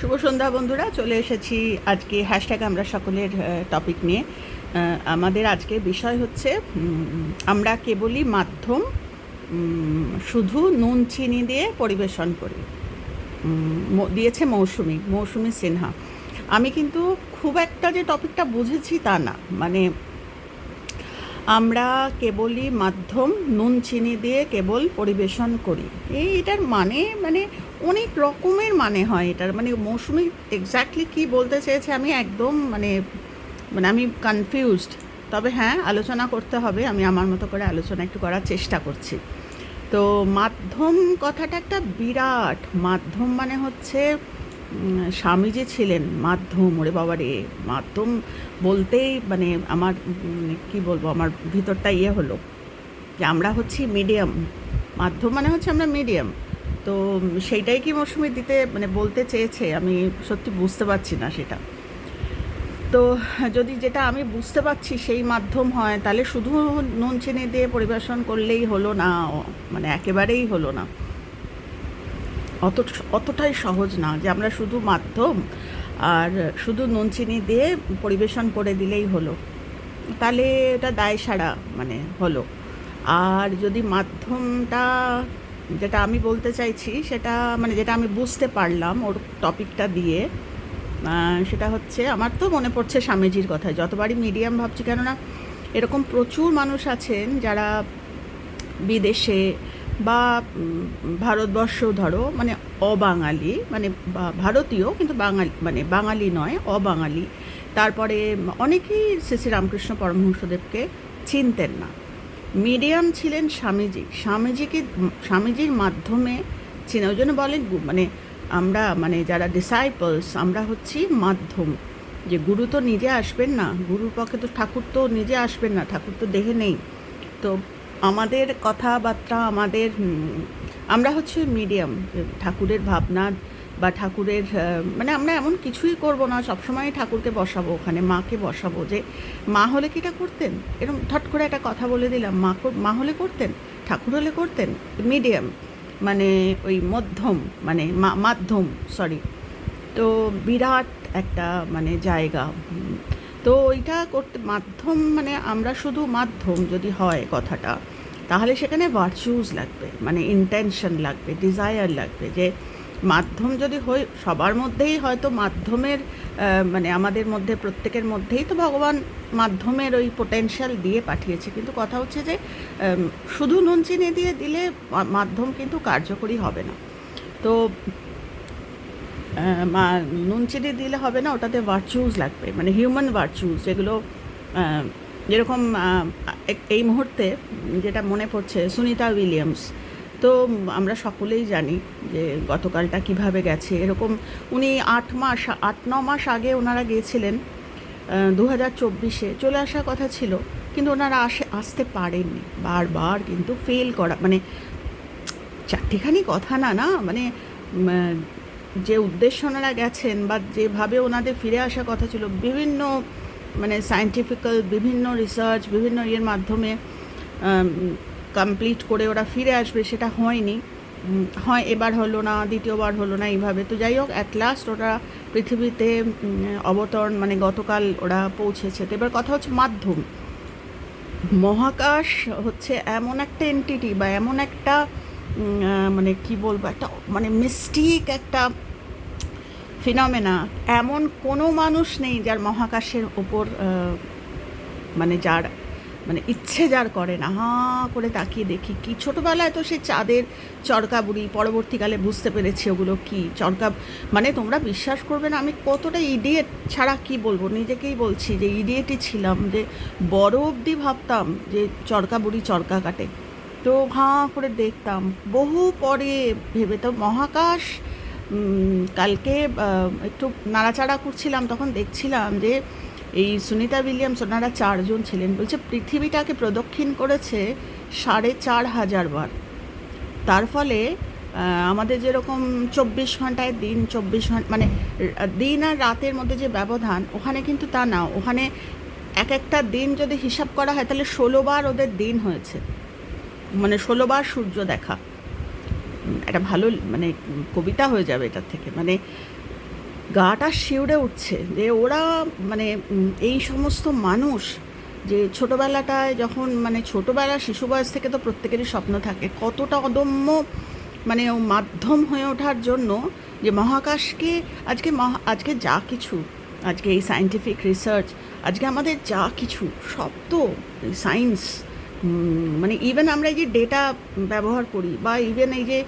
শুভ সন্ধ্যা বন্ধুরা, চলে এসেছি আজকে হ্যাশট্যাগ আমরা সকলের টপিক নিয়ে। আমাদের আজকে বিষয় হচ্ছে আমরা কেবলই মাধ্যম শুধু নুন, চিনি দিয়ে পরিবেশন করি। দিয়েছে মৌসুমি মৌসুমি সিনহা। আমি কিন্তু খুব একটা যে টপিকটা বুঝেছি তা না। মানে আমরা কেবলই মাধ্যম, নুন, চিনি দিয়ে কেবল পরিবেশন করি। এই এটার মানে মানে অনেক রকমের মানে হয় এটার। মানে মৌসুমি এক্স্যাক্টলি কী বলতে চেয়েছে আমি একদম মানে মানে আমি কনফিউজড তবে হ্যাঁ আলোচনা করতে হবে। আমি আমার মতো করে আলোচনা একটু করার চেষ্টা করছি। তো মাধ্যম কথাটা একটা বিরাট। মাধ্যম মানে হচ্ছে উম, স্বামীজি ছিলেন মাধ্যম ওরে বাবা রে মাধ্যম বলতেই মানে আমার উম, কি বলব আমার ভিতরটা ইয়ে হলো যে আমরা হচ্ছি মিডিয়াম মাধ্যম মানে হচ্ছে আমরা মিডিয়াম তো সেইটাই কি মৌসুমি দিতে মানে বলতে চেয়েছে আমি সত্যি বুঝতে পারছি না সেটা। তো যদি যেটা আমি বুঝতে পারছি সেই মাধ্যম হয় তাহলে শুধু নুন চিনি দিয়ে পরিবেশন করলেই হলো না মানে একেবারেই হলো না। অত অতটাই সহজ না যে আমরা শুধু মাধ্যম আর শুধু নুন চিনি দিয়ে পরিবেশন করে দিলেই হলো। তাহলে এটা দায় সারা মানে হলো। আর যদি মাধ্যমটা যেটা আমি বলতে চাইছি সেটা মানে যেটা আমি বুঝতে পারলাম ওর টপিকটা দিয়ে সেটা হচ্ছে আমার তো মনে পড়ছে স্বামীজির কথা যতবারই মিডিয়াম ভাবছি কেননা এরকম প্রচুর মানুষ আছেন যারা বিদেশে বা ভারতবর্ষ ধরো মানে অবাঙালি মানে ভারতীয় কিন্তু বাঙালি মানে বাঙালি নয়, অবাঙালি। তারপরে অনেকেই শ্রী শ্রী রামকৃষ্ণ পরমহংসদেবকে চিনতেন না। মিডিয়াম ছিলেন স্বামীজি। স্বামীজিকে, স্বামীজির মাধ্যমে চিনে, ওই জন্য বলেন মানে আমরা মানে যারা ডিসাইপলস আমরা হচ্ছি মাধ্যম। যে গুরু তো নিজে আসবেন না, গুরুর পক্ষে তো ঠাকুর তো নিজে আসবেন না, ঠাকুর তো দেহে নেই। তো আমাদের কথাবার্তা, আমাদের আমরা হচ্ছে মিডিয়াম, ঠাকুরের ভাবনা বা ঠাকুরের মানে আমরা এমন কিছুই করব না, সবসময় ঠাকুরকে বসাবো, ওখানে মাকে বসাবো যে, মা হলে কি এটা করতেন? এরকম ঠট করে একটা কথা বলে দিলাম, মা মা হলে করতেন? ঠাকুর হলে করতেন? মিডিয়াম মানে ওই মধ্যম মানে মাধ্যম, সরি। তো বিরাট একটা মানে জায়গা তো ওইটা করতে মাধ্যম মানে আমরা শুধু মাধ্যম যদি হয় কথাটা, তাহলে সেখানে ভার্চুজ লাগবে মানে ইন্টেনশন লাগবে ডিজায়ার লাগবে যে মাধ্যম যদি হয় সবার মধ্যেই হয়তো মাধ্যমের মানে আমাদের মধ্যে, প্রত্যেকের মধ্যেই তো ভগবান মাধ্যমের ওই পোটেনশিয়াল দিয়ে পাঠিয়েছে। কিন্তু কথা হচ্ছে যে শুধু নুন চিনি দিয়ে দিলে মাধ্যম কিন্তু কার্যকরী হবে না। তো মা, নুন চিনি দিলে হবে না, ওটাতে ভার্চুজ লাগবে। মানে হিউম্যান ভার্চুজ যেগুলো যেরকম এই মুহূর্তে যেটা মনে পড়ছে, সুনিতা উইলিয়ামস। তো আমরা সকলেই জানি যে গতকালটা কীভাবে গেছে। এরকম উনি আট মাস, আট, ন মাস আগে ওনারা গিয়েছিলেন দু হাজার চব্বিশে। চলে আসার কথা ছিল, কিন্তু ওনারা আসে, আসতে পারেননি। বারবার কিন্তু ফেল করা মানে চারটিখানি কথা না না মানে যে উদ্দেশ্য ওনারা গেছেন বা যেভাবে ওনাদের ফিরে আসার কথা ছিল, বিভিন্ন মানে সায়েন্টিফিক্যাল বিভিন্ন রিসার্চ বিভিন্ন ইয়ের মাধ্যমে কমপ্লিট করে ওরা ফিরে আসবে সেটা হয়নি। হয় এবার হলো না, দ্বিতীয়বার হলো না, এইভাবে। তো যাই হোক অ্যাট লাস্ট ওরা পৃথিবীতে অবতরণ মানে গতকাল ওরা পৌঁছেছে। তো এবার কথা হচ্ছে মাধ্যম। মহাকাশ হচ্ছে এমন একটা এন্টিটি বা এমন একটা মানে কি বলব, একটা মানে মিস্টিক একটা ফিনমেনা এমন কোনো মানুষ নেই যার মহাকাশের ওপর মানে যার মানে ইচ্ছে যার করে না। হাঁ করে তাকিয়ে দেখি কি। ছোটোবেলায় তো সে চাঁদের চরকা বুড়ি, পরবর্তীকালে বুঝতে পেরেছি ওগুলো কি। চরকা মানে তোমরা বিশ্বাস করবে না, আমি কতটা ইডিয়েট ছাড়া কি বলব? নিজেকেই বলছি যে ইডিয়েটই ছিলাম, যে বড় অবধি ভাবতাম যে চরকা বুড়ি চরকা কাটে। হাঁ করে দেখতাম। বহু পরে ভেবে তো মহাকাশ কালকে একটু নাড়াচাড়া করছিলাম, তখন দেখছিলাম যে এই সুনিতা উইলিয়ামস, ওনারা চারজন ছিলেন। বলছে, পৃথিবীটাকে প্রদক্ষিণ করেছে সাড়ে চার হাজার বার। তার ফলে আমাদের যেরকম চব্বিশ ঘন্টায় দিন, চব্বিশ ঘণ্টা মানে দিন আর রাতের মধ্যে যে ব্যবধান, ওখানে কিন্তু তা না। ওখানে এক একটা দিন যদি হিসাব করা হয়, তাহলে ষোলোবার ওদের দিন হয়েছে। মানে ষোলোবার সূর্য দেখা। একটা ভালো মানে কবিতা হয়ে যাবে এটার থেকে। মানে গাটা শিউরে উঠছে যে ওরা মানে এই সমস্ত মানুষ যে ছোটোবেলাটায় যখন মানে ছোটোবেলা শিশু বয়স থেকে তো প্রত্যেকেরই স্বপ্ন থাকে, কতটা অদম্য মানে মাধ্যম হয়ে ওঠার জন্য যে মহাকাশকে আজকে মহা, আজকে যা কিছু, আজকে এই সায়েন্টিফিক রিসার্চ আজকে আমাদের যা কিছু, সব তো সায়েন্স মানে ইভেন আমরা এই যে ডেটা ব্যবহার করি বা ইভেন এই যে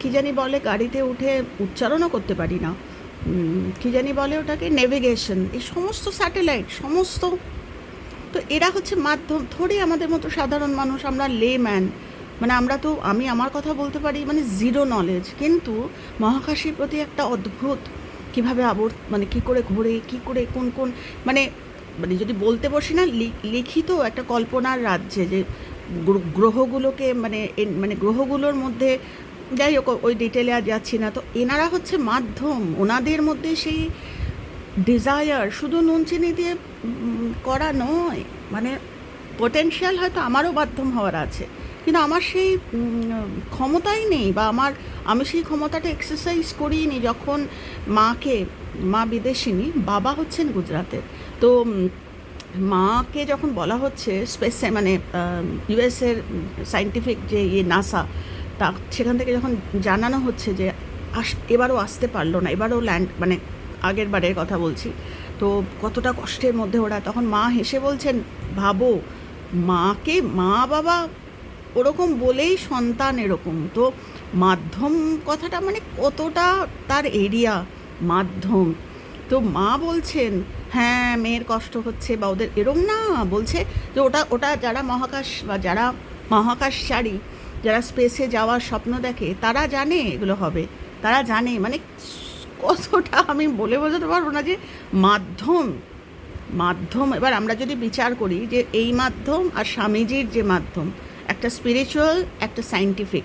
কি জানি বলে গাড়িতে উঠে উচ্চারণও করতে পারি না। কি জানি বলে ওটাকে নেভিগেশন এই সমস্ত স্যাটেলাইট সমস্ত। তো এরা হচ্ছে মাধ্যম, ধরে আমাদের মতো সাধারণ মানুষ, আমরা লে ম্যান মানে আমরা তো, আমি আমার কথা বলতে পারি মানে জিরো নলেজ কিন্তু মহাকাশের প্রতি একটা অদ্ভুত, কীভাবে আবর মানে কি করে ঘোরে, কি করে, কোন কোন মানে মানে যদি বলতে বসি না লিখিত একটা কল্পনার রাজ্যে যে গ্রহগুলোকে মানে মানে গ্রহগুলোর মধ্যে যাই হোক, ওই ডিটেলে আর যাচ্ছি না। তো এনারা হচ্ছে মাধ্যম। ওনাদের মধ্যে সেই ডিজায়ার শুধু নুন চিনি দিয়ে করা নয়। মানে পোটেন্সিয়াল হয়তো আমারও মাধ্যম হওয়ার আছে। কিন্তু আমার সেই ক্ষমতাই নেই বা আমার, আমি সেই ক্ষমতাটা এক্সারসাইজ করিনি যখন মাকে, মা বিদেশিনী, বাবা হচ্ছেন গুজরাটের তো মাকে যখন বলা হচ্ছে স্পেসে মানে ইউএসের সায়েন্টিফিক যে ইয়ে নাসা তা সেখান থেকে যখন জানানো হচ্ছে যে আস, এবারও আসতে পারল না, এবারও ল্যান্ড মানে আগের বারের কথা বলছি, তো কতটা কষ্টের মধ্যে ওরা, তখন মা হেসে বলছেন, ভাবো, মাকে মা বাবা ওরকম বলেই সন্তান এরকম। তো মাধ্যম কথাটা মানে কতটা তার এরিয়া, মাধ্যম। তো মা বলছেন হ্যাঁ মেয়ের কষ্ট হচ্ছে বা ওদের এরম না। বলছে যে ওটা ওটা যারা মহাকাশ বা যারা মহাকাশচারী, যারা স্পেসে যাওয়ার স্বপ্ন দেখে, তারা জানে এগুলো হবে। তারা জানে মানে কতটা আমি বলে বোঝাতে পারব না যে মাধ্যম। মাধ্যম, এবার আমরা যদি বিচার করি যে এই মাধ্যম আর স্বামীজির যে মাধ্যম একটা স্পিরিচুয়াল একটা সায়েন্টিফিক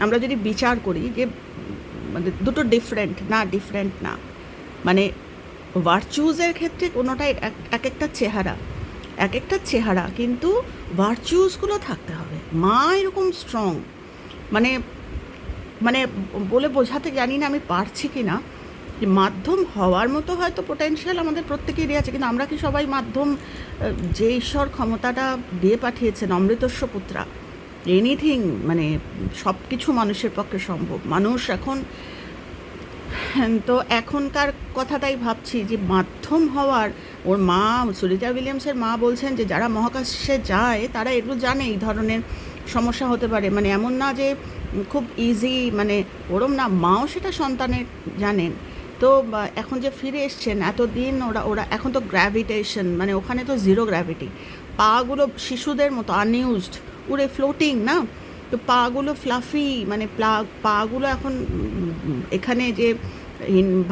আমরা যদি বিচার করি যে মানে দুটো ডিফারেন্ট না ডিফারেন্ট না মানে ভার্চুজের ক্ষেত্রে কোনোটাই এক এক একটা চেহারা, এক একটা চেহারা কিন্তু ভার্চুসগুলো থাকতে হবে। মা এরকম স্ট্রং মানে মানে বলে বোঝাতে জানি না আমি পারছি কি না মাধ্যম হওয়ার মতো হয়তো পোটেনশিয়াল আমাদের প্রত্যেকেরই আছে, কিন্তু আমরা কি সবাই মাধ্যম যে ঈশ্বর ক্ষমতাটা দিয়ে পাঠিয়েছেন, অমৃতস্ব পুত্রা এনিথিং মানে সব কিছু মানুষের পক্ষে সম্ভব। মানুষ এখন, তো এখনকার কথাটাই ভাবছি যে মাধ্যম হওয়ার, ওর মা সুরিতা উইলিয়ামসের মা বলছেন যে যারা মহাকাশে যায়, তারা এগুলো জানে, এই ধরনের সমস্যা হতে পারে। মানে এমন না যে খুব ইজি মানে ওরম না, মাও সেটা সন্তানের জানেন। তো এখন যে ফিরে এসছেন, এতদিন ওরা ওরা, এখন তো গ্র্যাভিটেশন মানে ওখানে তো জিরো গ্র্যাভিটি পাগুলো শিশুদের মতো আনইউজড উড়ে ফ্লোটিং না? তো পাগুলো ফ্লাফি মানে পাগুলো এখন, এখানে যে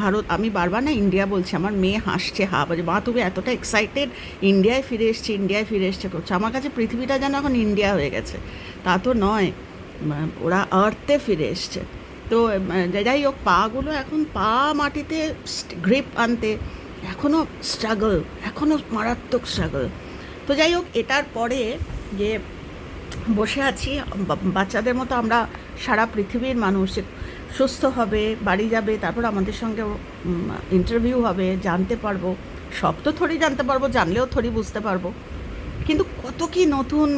ভারত, আমি বারবার না ইন্ডিয়া বলছি, আমার মেয়ে হাসছে, হা বলছে মা, তুমি এতটা এক্সাইটেড ইন্ডিয়ায় ফিরে এসছে, ইন্ডিয়ায় ফিরে এসছে করছে। আমার কাছে পৃথিবীটা যেন এখন ইন্ডিয়া হয়ে গেছে। তা তো নয় ওরা আর্থে ফিরে এসছে। তো যাই হোক, পাগুলো এখন পা মাটিতে গ্রিপ আনতে এখনও স্ট্রাগল এখনও মারাত্মক স্ট্রাগল তো যাই হোক, এটার পরে যে বসে আছি বাচ্চাদের মতো আমরা সারা পৃথিবীর মানুষ সুস্থ হবে, বাড়ি যাবে, তারপর আমাদের সঙ্গে ইন্টারভিউ হবে, জানতে পারব। সব তো থোড়ি জানতে পারব, জানলেও থোড়ি বুঝতে পারব। কিন্তু কত কি নতুন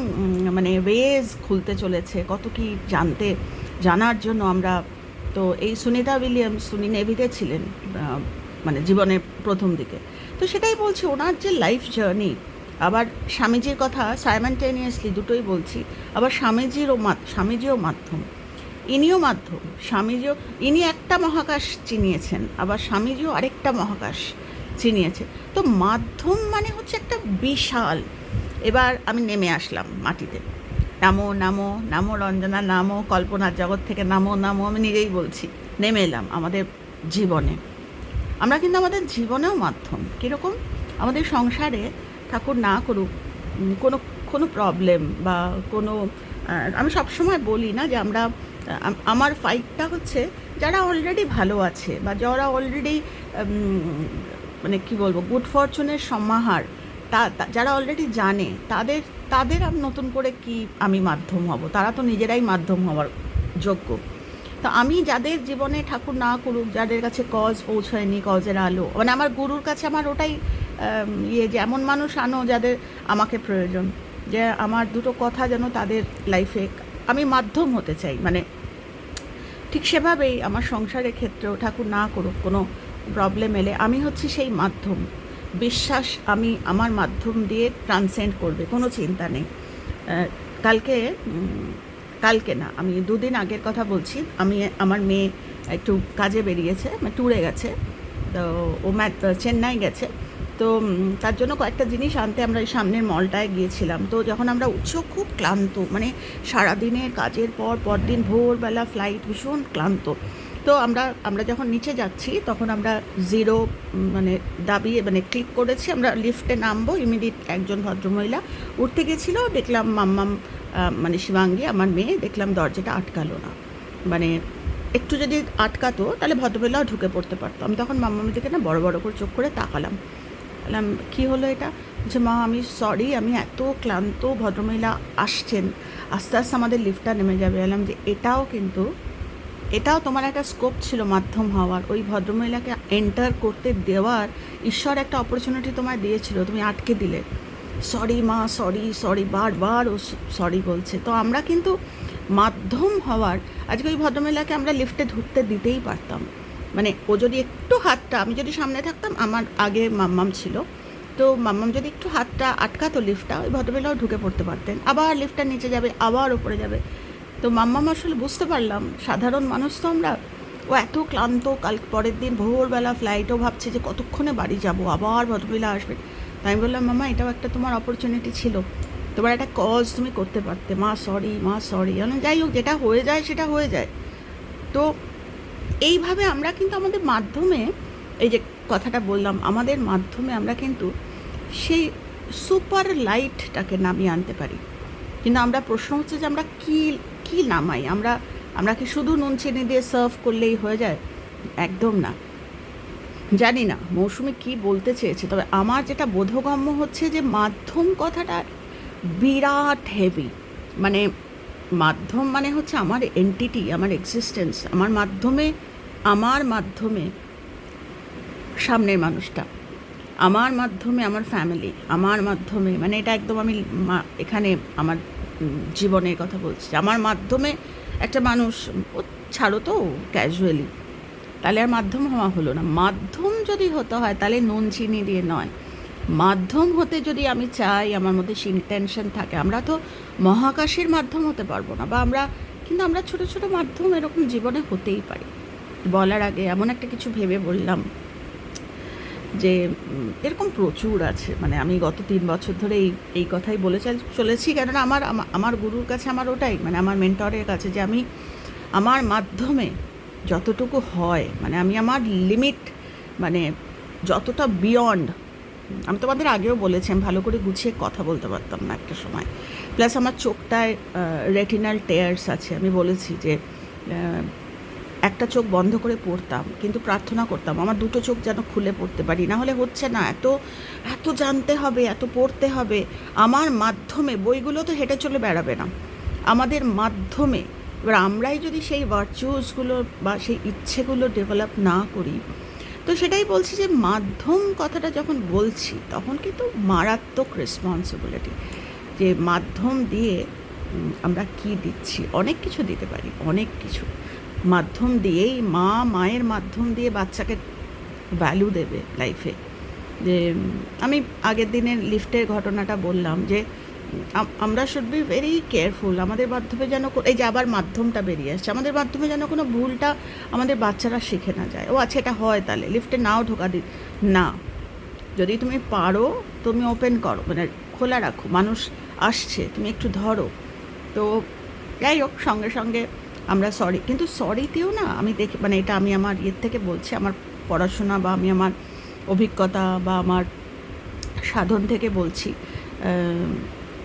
মানে ওয়েজ খুলতে চলেছে, কত কি জানতে, জানার জন্য আমরা তো এই সুনিতা উইলিয়ামস উনি নেভিতে ছিলেন মানে জীবনের প্রথম দিকে। তো সেটাই বলছি, ওনার যে লাইফ জার্নি আবার স্বামীজির কথা সাইমানটেনিয়াসলি দুটোই বলছি, আবার স্বামীজিরও স্বামীজিও মাধ্যম। ইনিও মাধ্যম। স্বামীজিও ইনি একটা মহাকাশ চিনিয়েছেন, আবার স্বামীজিও আরেকটা মহাকাশ চিনিয়েছে। তো মাধ্যম মানে হচ্ছে একটা বিশাল। এবার আমি নেমে আসলাম মাটিতে। নামো নামো নামো রঞ্জনা, নামো কল্পনার জগৎ থেকে নামো নামো, আমি নিজেই বলছি, নেমে এলাম আমাদের জীবনে। আমরা কিন্তু আমাদের জীবনেও মাধ্যম, কীরকম? আমাদের সংসারে ঠাকুর না করুক, কোনো কোনো প্রবলেম বা কোনো আমি সবসময় বলি না যে আমরা আমার ফাইটটা হচ্ছে যারা অলরেডি ভালো আছে বা যারা অলরেডি মানে কি বলব গুড ফরচুনের সমাহার তা- যারা অলরেডি জানে, তাদের তাদের আমি, নতুন করে কি আমি মাধ্যম হব? তারা তো নিজেরাই মাধ্যম হওয়ার যোগ্য। তো আমি যাদের জীবনে ঠাকুর না করুক, যাদের কাছে কজ পৌঁছায়নি কজের আলো মানে আমার গুরুর কাছে আমার ওটাই ইয়ে যে এমন মানুষ আনো যাদের আমাকে প্রয়োজন, যে আমার দুটো কথা যেন তাদের লাইফে আমি মাধ্যম হতে চাই। মানে ঠিক সেভাবেই আমার সংসারের ক্ষেত্রেও ঠাকুর না করুক কোনো প্রবলেম এলে আমি হচ্ছি সেই মাধ্যম। বিশ্বাস আমি আমার মাধ্যম দিয়ে ট্রান্সেন্ড করবে, কোনো চিন্তা নেই। কালকে কালকে না, আমি দুদিন আগের কথা বলছি, আমি, আমার মেয়ে একটু কাজে বেরিয়েছে ট্যুরে গেছে, তো ও চেন্নাই গেছে, তো তার জন্য কয়েকটা জিনিস আনতে আমরা এই সামনের মলটায় গিয়েছিলাম। তো যখন আমরা উঠছো, খুব ক্লান্ত মানে সারাদিনের কাজের পর পরদিন ভোরবেলা ফ্লাইট ভীষণ ক্লান্ত। তো আমরা আমরা যখন নিচে যাচ্ছি, তখন আমরা জিরো মানে দাবি মানে ক্লিক করেছি, আমরা লিফটে নামবো ইমিডিয়েট একজন ভদ্রমহিলা উঠতে গেছিল, দেখলাম মাম্মাম মানে শিবাঙ্গী, আমার মেয়ে, দেখলাম দরজাটা আটকালো না। মানে একটু যদি আটকাতো, তাহলে ভদ্রমহিলাও ঢুকে পড়তে পারতো। আমি তখন মাম্মামের দিকে না বড় বড় করে চোখ করে তাকালাম। বললাম, কী হলো এটা? যে মা, আমি সরি আমি এত ক্লান্ত, ভদ্রমহিলা আসছেন। আস্তে আস্তে আমাদের লিফটটা নেমে যাবে। বললাম যে, এটাও কিন্তু এটাও তোমার একটা স্কোপ ছিল মাধ্যম হওয়ার। ওই ভদ্রমহিলাকে এন্টার করতে দেওয়ার ঈশ্বর একটা অপরচুনিটি তোমায় দিয়েছিল, তুমি আটকে দিলে। সরি মা সরি সরি বারবার ও সরি বলছে। তো আমরা কিন্তু মাধ্যম হওয়ার, আজকে ওই ভদ্রমহিলাকে আমরা লিফটে ধরতে দিতেই পারতাম। মানে ও যদি একটু হাতটা, আমি যদি সামনে থাকতাম, আমার আগে মাম্মাম ছিল। তো মাম্মাম যদি একটু হাতটা আটকাতো লিফটটা ওই ভদ্রমহিলাও ঢুকে পড়তে পারতেন। আবার লিফটটা নিচে যাবে, আবার ওপরে যাবে। তো মাম্মাম আসলে বুঝতে পারলাম, সাধারণ মানুষ তো আমরা। ও এত ক্লান্ত, কাল পরের দিন ভোরবেলা ফ্লাইটও ভাবছে যে কতক্ষণে বাড়ি যাব, আবার ভদ্রমহিলা আসবে। তাই আমি বললাম মামা এটাও একটা তোমার অপরচুনিটি ছিল। তোমার একটা কজ তুমি করতে পারতে। মা সরি মা সরি যাই হোক, যেটা হয়ে যায়, সেটা হয়ে যায়। তো এইভাবে আমরা কিন্তু আমাদের মাধ্যমে, এই যে কথাটা বললাম, আমাদের মাধ্যমে আমরা কিন্তু সেই সুপার লাইটটাকে নামিয়ে আনতে পারি। কিন্তু আমরা প্রশ্ন হচ্ছে যে আমরা কী কী নামাই? আমরা আমরা কি শুধু নুন চিনি দিয়ে সার্ভ করলেই হয়ে যায়? একদম না। জানি না, মৌসুমি কি বলতে চেয়েছে, তবে আমার যেটা বোধগম্য হচ্ছে যে মাধ্যম কথাটা বিরাট হেভি মানে মাধ্যম মানে হচ্ছে আমার এন্টিটি আমার এক্সিস্টেন্স আমার মাধ্যমে আমার মাধ্যমে সামনের মানুষটা। আমার মাধ্যমে আমার ফ্যামিলি আমার মাধ্যমে মানে এটা একদম আমি এখানে আমার জীবনের কথা বলছি। আমার মাধ্যমে একটা মানুষ ছাড়ো তো ক্যাজুয়ালি তাহলে আর মাধ্যম হওয়া হলো না। মাধ্যম যদি হতে হয়, তাহলে নুন, চিনি দিয়ে নয়। মাধ্যম হতে যদি আমি চাই, আমার মধ্যে ইন্টেনশন থাকে, আমরা তো মহাকাশের মাধ্যম হতে পারব না, বা আমরা, কিন্তু আমরা ছোট ছোট মাধ্যম এরকম জীবনে হতেই পারি। বলার আগে এমন একটা কিছু ভেবে বললাম। যে, এরকম প্রচুর আছে। মানে আমি গত তিন বছর ধরে এই এই কথাই বলে চলেছি। কেননা আমার আমার গুরুর কাছে আমার ওটাই। মানে আমার মেন্টরের কাছে যে আমি, আমার মাধ্যমে যতটুকু হয় মানে আমি আমার লিমিট মানে যতটা বিয়ন্ড আমি তোমাদের আগেও বলেছি, আমি ভালো করে গুছিয়ে কথা বলতে পারতাম না একটা সময়। প্লাস আমার চোখটায় রেটিনাল টেয়ার্স আছে। আমি বলেছি যে একটা চোখ বন্ধ করে পড়তাম, কিন্তু প্রার্থনা করতাম, আমার দুটো চোখ যেন খুলে পড়তে পারি। না হলে হচ্ছে না, এত এত জানতে হবে, এত পড়তে হবে। আমার মাধ্যমে, বইগুলো তো হেঁটে চলে বেড়াবে না। আমাদের মাধ্যমে, এবার আমরাই যদি সেই ভার্চুয়াসগুলো বা সেই ইচ্ছেগুলো ডেভেলপ না করি, তো সেটাই বলছি যে মাধ্যম কথাটা যখন বলছি, তখন কিন্তু মারাত্মক রেসপন্সিবিলিটি যে মাধ্যম দিয়ে আমরা কি দিচ্ছি? অনেক কিছু দিতে পারি, অনেক কিছু। মাধ্যম দিয়েই, মা, মায়ের মাধ্যম দিয়ে বাচ্চাকে ভ্যালু দেবে লাইফে যে, আমি আগের দিনের লিফটের ঘটনাটা বললাম যে আমরা শুড বি ভেরি কেয়ারফুল আমাদের মাধ্যমে যেন এই যে আবার মাধ্যমটা বেরিয়ে আসছে, আমাদের মাধ্যমে যেন কোনো ভুলটা আমাদের বাচ্চারা শিখে না যায়। ও আচ্ছা এটা হয় তাহলে লিফটে নাও ঢোকা দি, না। যদি তুমি পারো, তুমি ওপেন করো মানে খোলা রাখো, মানুষ আসছে, তুমি একটু ধরো। তো যাই হোক, সঙ্গে সঙ্গে আমরা সরি কিন্তু সরিতেও না, আমি দেখি মানে এটা আমি আমার ইয়ের থেকে বলছি, আমার পড়াশোনা বা আমি আমার অভিজ্ঞতা বা আমার সাধন থেকে বলছি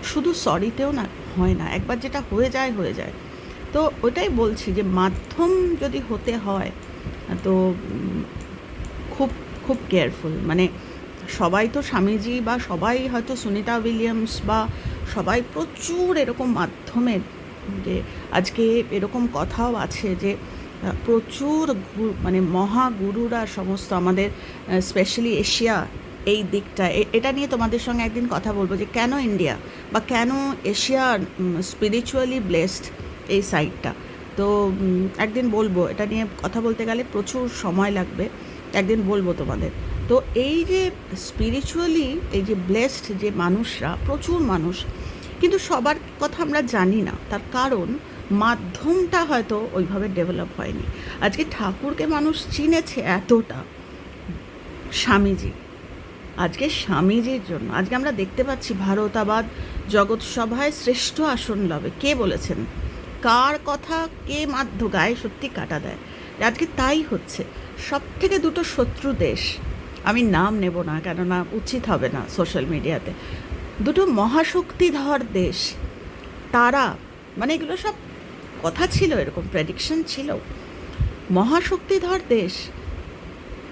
শুধু সরিতেও না, হয় না, একবার যেটা হয়ে যায় হয়ে যায়। তো ওটাই বলছি যে মাধ্যম যদি হতে হয়, তো খুব খুব কেয়ারফুল মানে সবাই তো স্বামীজি বা সবাই হয়তো সুনিতা উইলিয়ামস বা সবাই প্রচুর এরকম মাধ্যমের যে আজকে এরকম কথাও আছে যে প্রচুর মানে মহাগুরুরা সমস্ত আমাদের স্পেশালি এশিয়া এই দিকটা এটা নিয়ে তোমাদের সঙ্গে একদিন কথা বলব যে কেন ইন্ডিয়া বা কেন এশিয়া স্পিরিচুয়ালি ব্লেসড এই সাইডটা তো একদিন বলব, এটা নিয়ে কথা বলতে গেলে প্রচুর সময় লাগবে, একদিন বলব তোমাদের। তো এই যে স্পিরিচুয়ালি এই যে ব্লেসড যে মানুষরা, প্রচুর মানুষ কিন্তু সবার কথা আমরা জানি না। তার কারণ, মাধ্যমটা হয়তো ওইভাবে ডেভেলপ হয়নি। আজকে ঠাকুরকে মানুষ চিনেছে এতটা। স্বামীজি। আজকে স্বামীজির জন্য। আজকে আমরা দেখতে পাচ্ছি ভারতাবাদ জগৎ সভায় শ্রেষ্ঠ আসন লবে কে বলেছেন? কার কথা কে মাধ্য গায়ে সত্যি কাটা দেয়? আজকে তাই হচ্ছে। সব থেকে দুটো শত্রু দেশ। আমি নাম নেব না, কেননা উচিত হবে না সোশ্যাল মিডিয়াতে দুটো মহাশক্তিধর দেশ। তারা মানে এগুলো সব কথা ছিল, এরকম প্রেডিকশন ছিল। মহাশক্তিধর দেশ,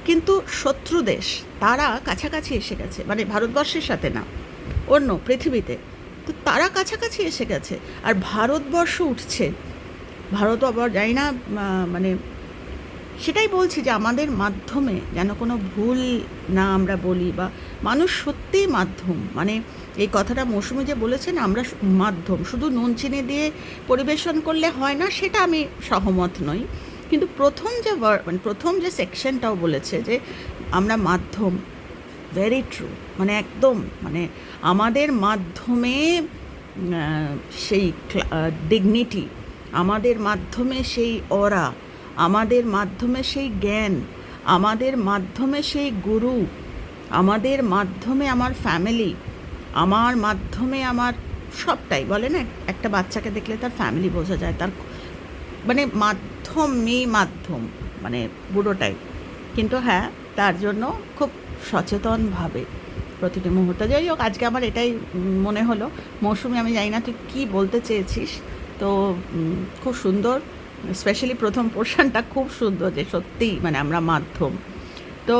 কিন্তু শত্রু দেশ। তারা কাছাকাছি এসে গেছে মানে ভারতবর্ষের সাথে না, অন্য পৃথিবীতে। তো তারা কাছাকাছি এসে গেছে, আর ভারতবর্ষ উঠছে। ভারত আবার জানি না মানে সেটাই বলছি যে আমাদের মাধ্যমে যেন কোনো ভুল না আমরা বলি, বা মানুষ সত্যিই মাধ্যম। মানে এই কথাটা মৌসুমি যে বলেছেন, আমরা মাধ্যম, শুধু নুন, চিনি দিয়ে পরিবেশন করলে হয় না, সেটা আমি সহমত নই। কিন্তু প্রথম যে মানে প্রথম যে সেকশনটাও বলেছে যে আমরা মাধ্যম ভেরি ট্রু মানে একদম মানে আমাদের মাধ্যমে সেই ডিগনিটি আমাদের মাধ্যমে সেই অরা আমাদের মাধ্যমে সেই জ্ঞান, আমাদের মাধ্যমে সেই গুরু আমাদের মাধ্যমে আমার ফ্যামিলি আমার মাধ্যমে আমার সবটাই, বলে না? একটা বাচ্চাকে দেখলে তার ফ্যামিলি বোঝা যায়, তার মানে মাধ্যমই মাধ্যম মানে বুড়োটাই কিন্তু হ্যাঁ তার জন্য খুব সচেতনভাবে প্রতিটি মুহূর্তে। যাই হোক, আজকে আমার এটাই মনে হলো। মৌসুমি, আমি জানি না তুই কী বলতে চেয়েছিস। তো খুব সুন্দর স্পেশালি প্রথম পোর্শনটা খুব সুন্দর যে সত্যিই মানে আমরা মাধ্যম। তো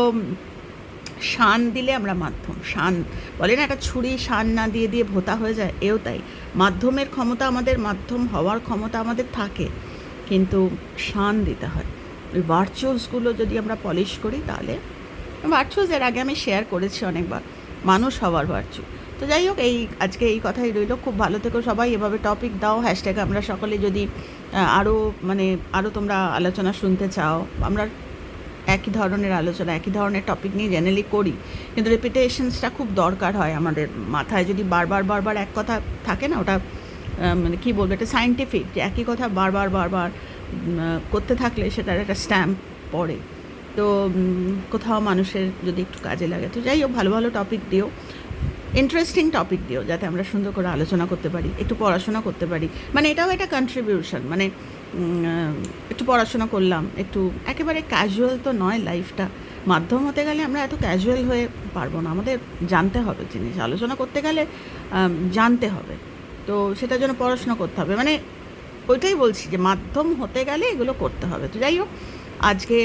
শান দিলে আমরা মাধ্যম, শান। বলে না, একটা ছুরি শান না দিয়ে দিয়ে ভোতা হয়ে যায়, এও তাই। মাধ্যমের ক্ষমতা আমাদের, মাধ্যম হওয়ার ক্ষমতা আমাদের থাকে, কিন্তু শান দিতে হয়। ওই ভার্চুয়ালসগুলো যদি আমরা পলিশ করি, তাহলে ভার্চুয়ালস এর আগে আমি শেয়ার করেছি অনেকবার, মানুষ হওয়ার ভার্চু তো যাই হোক, এই আজকে এই কথাই রইল। খুব ভালো থেকো সবাই, এভাবে টপিক দাও হ্যাশট্যাগ আমরা সকলে যদি আরও মানে আরও তোমরা আলোচনা শুনতে চাও, আমরা একই ধরনের আলোচনা, একই ধরনের টপিক নিয়ে জেনারেলি করি। কিন্তু রেপিটেশনসটা খুব দরকার হয় আমাদের মাথায়। যদি বারবার বারবার এক কথা থাকে না, ওটা মানে কী বলব, এটা সায়েন্টিফিক যে একই কথা বারবার বারবার করতে থাকলে সেটার একটা স্ট্যাম্প পড়ে। তো কোথাও মানুষের যদি একটু কাজে লাগে, তো যাই হোক, ভালো ভালো টপিক দিও। ইন্টারেস্টিং টপিক দিও, যাতে আমরা সুন্দর করে আলোচনা করতে পারি, একটু পড়াশোনা করতে পারি। মানে এটাও একটা কন্ট্রিবিউশন মানে একটু পড়াশোনা করলাম, একটু একেবারে ক্যাজুয়াল তো নয় লাইফটা মাধ্যম হতে গেলে আমরা এত ক্যাজুয়াল হয়ে পারব না, আমাদের জানতে হবে জিনিস। আলোচনা করতে গেলে জানতে হবে। তো সেটার জন্য পড়াশোনা করতে হবে। মানে ওইটাই বলছি যে মাধ্যম হতে গেলে এগুলো করতে হবে। তো যাই হোক, আজকে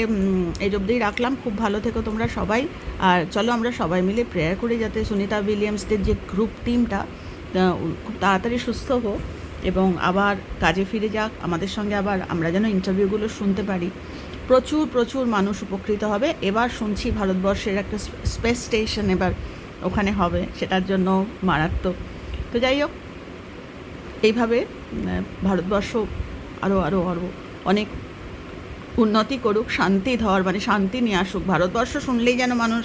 এই অবধিই রাখলাম। খুব ভালো থেকো তোমরা সবাই। আর চলো আমরা সবাই মিলে প্রেয়ার করি যাতে সুনিতা উইলিয়ামসদের যে গ্রুপ টিমটা খুব তাড়াতাড়ি সুস্থ হোক। এবং আবার কাজে ফিরে যাক। আমাদের সঙ্গে আবার আমরা যেন ইন্টারভিউগুলো শুনতে পারি। প্রচুর প্রচুর মানুষ উপকৃত হবে। এবার শুনছি ভারতবর্ষের একটা স্পেস স্টেশন এবার ওখানে হবে। সেটার জন্য মারাত্মক। তো যাই হোক, এইভাবে ভারতবর্ষ আরও আরও আরও অনেক উন্নতি করুক, শান্তি ধর মানে শান্তি নিয়ে আসুক। ভারতবর্ষ শুনলেই যেন মানুষ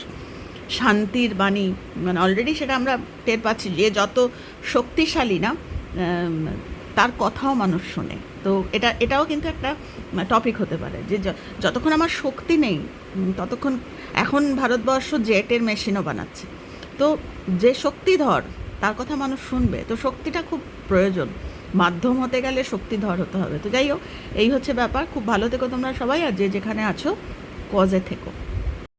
শান্তির বাণী মানে অলরেডি সেটা আমরা টের পাচ্ছি যে যত শক্তিশালী না তার কথাও মানুষ শোনে। তো এটা, এটাও কিন্তু একটা টপিক হতে পারে যে যতক্ষণ আমার শক্তি নেই ততক্ষণ এখন ভারতবর্ষ জেটের মেশিনও বানাচ্ছে। তো যে শক্তিধর তার কথা মানুষ শুনবে। তো শক্তিটা খুব প্রয়োজন। মাধ্যম হতে গেলে শক্তিধর হতে হবে। তো যাই হোক, এই হচ্ছে ব্যাপার। খুব ভালো থেকো তোমরা সবাই, আর যে যেখানে আছো কজে থেকো।